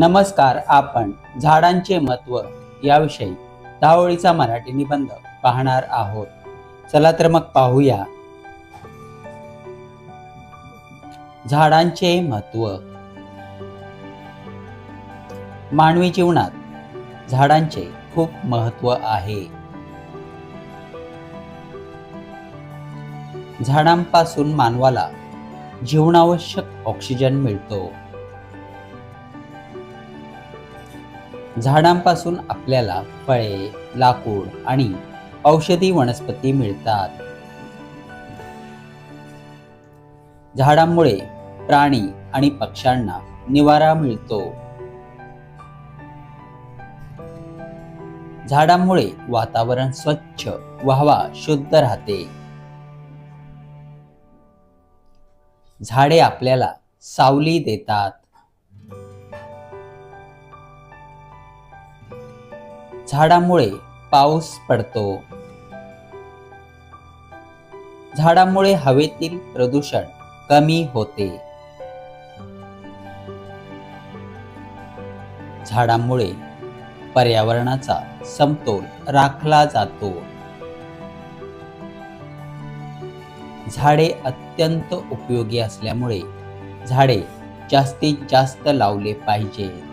नमस्कार आपण झाडांचे महत्त्व याविषयी धावळीचा मराठी निबंध पाहणार आहोत. चला तर मग पाहूया. झाडांचे महत्त्व मानवी जीवनात झाडांचे खूप महत्त्व आहे. झाडांपासून मानवाला जीवनावश्यक ऑक्सिजन मिळतो. झाडांपासून आपल्याला फळे लाकूड आणि औषधी वनस्पती मिळतात. झाडांमुळे प्राणी आणि पक्ष्यांना निवारा मिळतो. झाडांमुळे वातावरण स्वच्छ व हवा शुद्ध राहते. झाडे आपल्याला सावली देतात. झाडामुळे पाऊस पडतो. झाडामुळे हवेतील प्रदूषण कमी होते. झाडामुळे पर्यावरणाचा समतोल राखला जातो. झाडे अत्यंत उपयोगी असल्यामुळे झाडे जास्तीत जास्त लावले पाहिजेत.